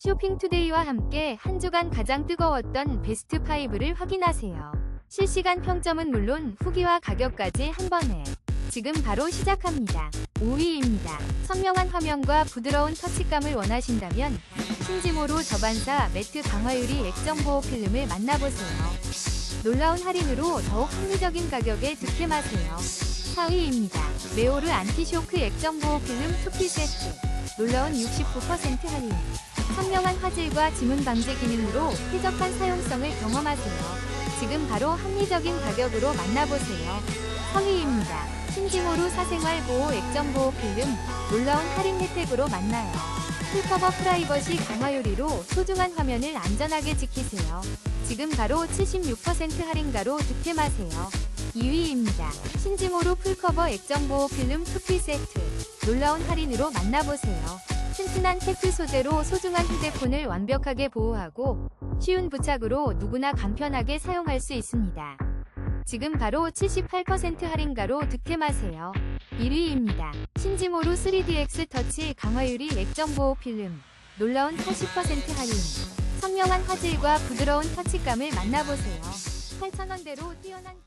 쇼핑투데이와 함께 한 주간 가장 뜨거웠던 베스트 5를 확인하세요. 실시간 평점은 물론 후기와 가격까지 한 번에 지금 바로 시작합니다. 5위입니다. 선명한 화면과 부드러운 터치감을 원하신다면 신지모로 저반사 매트 강화유리 액정 보호 필름을 만나보세요. 놀라운 할인으로 더욱 합리적인 가격에 득템하세요. 4위입니다. 메오르 안티쇼크 액정 보호 필름 2피 세트. 놀라운 69% 할인. 선명한 화질과 지문 방지 기능으로 쾌적한 사용성을 경험하세요. 지금 바로 합리적인 가격으로 만나보세요. 3위입니다. 신지모루 사생활 보호 액정 보호 필름 놀라운 할인 혜택으로 만나요. 풀커버 프라이버시 강화유리로 소중한 화면을 안전하게 지키세요. 지금 바로 76% 할인가로 득템하세요. 2위입니다. 신지모루 풀커버 액정 보호 필름 2피 세트 놀라운 할인으로 만나보세요. 튼튼한 테프 소재로 소중한 휴대폰을 완벽하게 보호하고 쉬운 부착으로 누구나 간편하게 사용할 수 있습니다. 지금 바로 78% 할인가로 득템하세요. 1위입니다. 신지모루 3DX 터치 강화유리 액정 보호 필름 놀라운 80% 할인 선명한 화질과 부드러운 터치감을 만나보세요. 8,000원대로 뛰어난